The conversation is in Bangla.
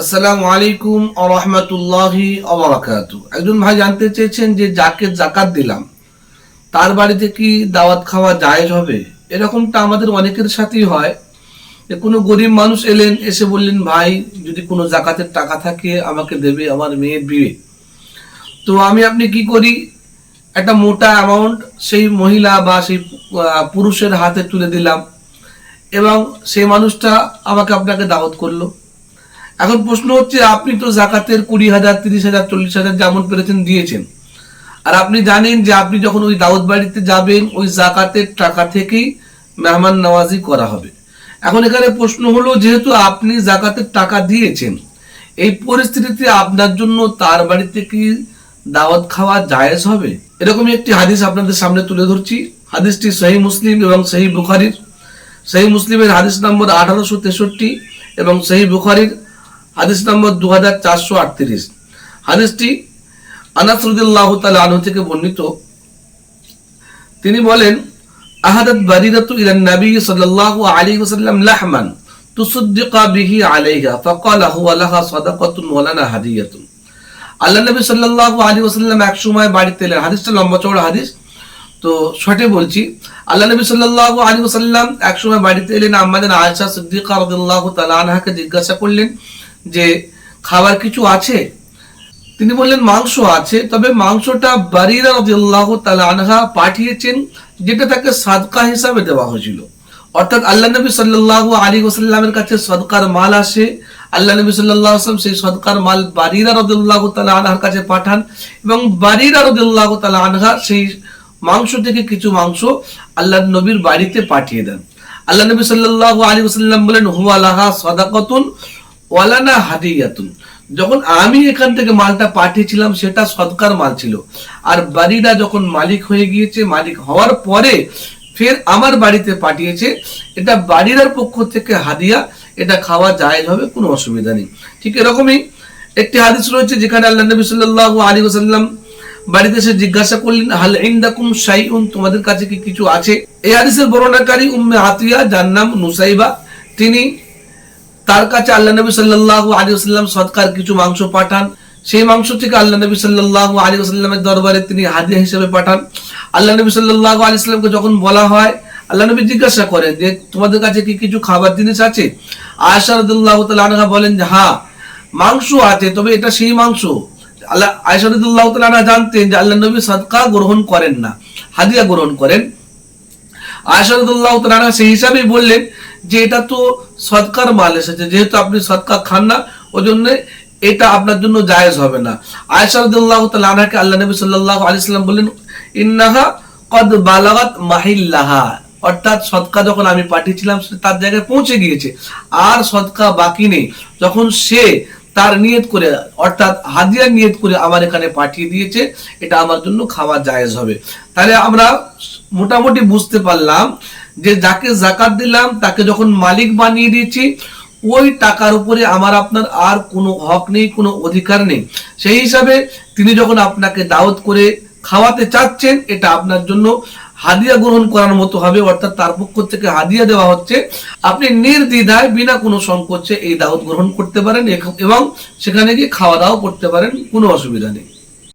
আসসালামু আলাইকুম আরহামতুল্লাহি আবরাকাত একজন ভাই জানতে চেয়েছেন যে যাকে জাকাত দিলাম, তার বাড়িতে কি দাওয়াত খাওয়া জায়েজ হবে? এরকমটা আমাদের অনেকের সাথেই হয়। যে কোনো গরিব মানুষ এলেন, এসে বললেন, ভাই, যদি কোনো জাকাতের টাকা থাকে, আমাকে দেবে আমার মেয়ের বিয়ে। তো আমি, আপনি কি করি? একটা মোটা অ্যামাউন্ট সেই মহিলা বা সেই পুরুষের হাতে তুলে দিলাম এবং সেই মানুষটা আমাকে আপনাকে দাওয়াত করল। এখন প্রশ্ন হচ্ছে, আপনি তো জাকাতের কুড়ি হাজার, তিরিশ হাজার, চল্লিশ হাজার যেমন পেরেছেন, দিয়েছেন। আর আপনি জানেন যে আপনি যখন ওই দাউদ বাড়িতে যাবেন, ওই জাকাতের টাকা থেকেই মেহমান নওয়াজি করা হবে। এখন এখানে প্রশ্ন হলো, যেহেতু আপনি জাকাতের টাকা দিয়েছেন, এই পরিস্থিতিতে আপনার জন্য তার বাড়িতে কি দাওয়াত খাওয়া জায়েজ হবে? এরকমই একটি হাদিস আপনাদের সামনে তুলে ধরছি। হাদিসটি সহি মুসলিম এবং সহি বুখারির। সহি মুসলিমের হাদিস নম্বর আঠারোশো তেষট্টি এবং সহি বুখারির হাদিস নম্বর দু হাজার চারশো আটত্রিশ। হাদিসটি আনাসরুদ্দাহ তালা থেকে বর্ণিত। তিনি বলেন, আহাদাত নবী সাল্লাল্লাহু আলাইহি ওয়াসাল্লাম লাহমান বিহি আলাইহা ফাকালা হুয়া লাহা সাদাকাতুন ওয়া লানা হাদিয়াতুন। আল্লাহ নবী সাল্লাল্লাহু আলাইহি ওয়াসাল্লাম এক সময় বাড়িতে এলেন। হাদিসটা লম্বা চওড়া হাদিস। তো শর্টে বলছি, আল্লাহ নবী সাল্লাল্লাহু আলাইহি ওয়াসাল্লাম এক সময় বাড়িতে এলেন। আমাদের আয়েশা সিদ্দিকা রাদিয়াল্লাহু তাআলা আনহাকে জিজ্ঞাসা করলেন যে খাবার কিছু আছে? তিনি বললেন, মাংস আছে, তবে মাংসটা বারিরা রাদিয়াল্লাহু তাআলা আনহা পাঠিয়েছেন, যেটা তাকে সাদকা হিসাবে দেওয়া হয়েছিল। অর্থাৎ আল্লাহ নবী সাল্লাল্লাহু আলাইহি ওয়াসাল্লামের কাছে সদকার মাল আসে। আল্লাহ নবী সাল্লাল্লাহু আলাইহি ওয়াসাল্লাম সেই সদকার মাল বারিরা রাদিয়াল্লাহু তাআলা আনহার কাছে পাঠান এবং বারিরা রাদিয়াল্লাহু তাআলা আনহা সেই মাংস থেকে কিছু মাংস আল্লাহ নবীর বাড়িতে পাঠিয়ে দেন। আল্লাহ নবী সাল্লাল্লাহু আলাইহি ওয়াসাল্লাম বলেন, হুয়া লাহা সাদাকাতুন ওয়ালানা হাদিয়াতুন। যখন আমি এখান থেকে মালটা পাঠিয়েছিলাম, সেটা সদকার মাল ছিল। আর বাড়িটা যখন মালিক হয়ে গিয়েছে, মালিক হওয়ার পরে ফের আমার বাড়িতে পাঠিয়েছে। এটা বাড়িরার পক্ষ থেকে হাদিয়া, এটা খাওয়া জায়েজ হবে, কোনো অসুবিধা নেই। ঠিক এরকমই একটি হাদিস রয়েছে, যেখানে আল্লাহ নবী সাল্লাল্লাহু আলাইহি ওয়াসাল্লাম বাড়িতে এসে জিজ্ঞাসা করলেন, হাল ইনদাকুম শাইউন? তোমাদের কাছে কি কিছু আছে? এই হাদিসের বর্ণনাকারী উম্মে আতিয়া, যার নাম নুসাইবা, তিনি তার কাছে আল্লাহ নবী সাল্লাল্লাহু আলাইহি ওয়াসাল্লাম সদকার কিছু মাংস পাঠান। সেই মাংস থেকে আল্লাহ নবী সাল্লাল্লাহু আলাইহি ওয়াসাল্লামের দরবারে তিনি হাদিয়া হিসেবে পাঠান। আল্লাহ নবী সাল্লাল্লাহু আলাইহি ওয়াসাল্লামকে যখন বলা হয়, আল্লাহ নবী জিজ্ঞাসা করেন যে, তোমাদের কাছে কি কিছু খাবার জিনিস আছে? আয়েশা রাদিয়াল্লাহু তাআলা বলেন যে হ্যাঁ মাংস আছে, তবে এটা সেই মাংস। আল্লাহ তাআলা আনহা জানতেন যে, আল্লাহ নবী সদকা গ্রহণ করেন না, হাদিয়া গ্রহণ করেন। আয়সারদুল্লাহ তারা সেই হিসাবেই বললেন যে এটা তো সৎকার মাল এসেছে, যেহেতু আপনি সৎকার খান না ওই জন্য এটা আপনার জন্য জায়েজ হবে না। আয়সারদুল্লাহ তালাকে আল্লাহ নবী সাল্লাহ আলিয়াল্লাম বললেন, ইন্নাহা কদ বালাগাত মাহিল্লাহা। অর্থাৎ সৎকা যখন আমি পাঠিয়েছিলাম, সে তার জায়গায় পৌঁছে গিয়েছে। আর সৎকা বাকি নেই। যখন সে তার নিয়ত করে, অর্থাৎ হাদিয়া নিয়ত করে আমার এখানে পাঠিয়ে দিয়েছে, এটা আমার জন্য খাওয়া জায়েজ হবে। তাহলে আমরা মোটামুটি বুঝতে পারলাম যে যাকে জাকাত দিলাম, তাকে যখন মালিক বানিয়ে দিয়েছি, ওই টাকার উপরে আমার আপনার আর কোনো হক নেই, কোনো অধিকার নেই। সেই হিসাবে তিনি যখন আপনাকে দাওয়াত করে খাওয়াতে চাচ্ছেন, এটা আপনার জন্য হাদিয়া গ্রহণ করার মতো হবে, অর্থাৎ তার পক্ষ থেকে হাদিয়া দেওয়া হচ্ছে, আপনি নির্দ্বিধায় বিনা কোনো সংকোচে এই দাওয়াত গ্রহণ করতে পারেন এবং সেখানে গিয়ে খাওয়া দাওয়া করতে পারেন, কোনো অসুবিধা নেই।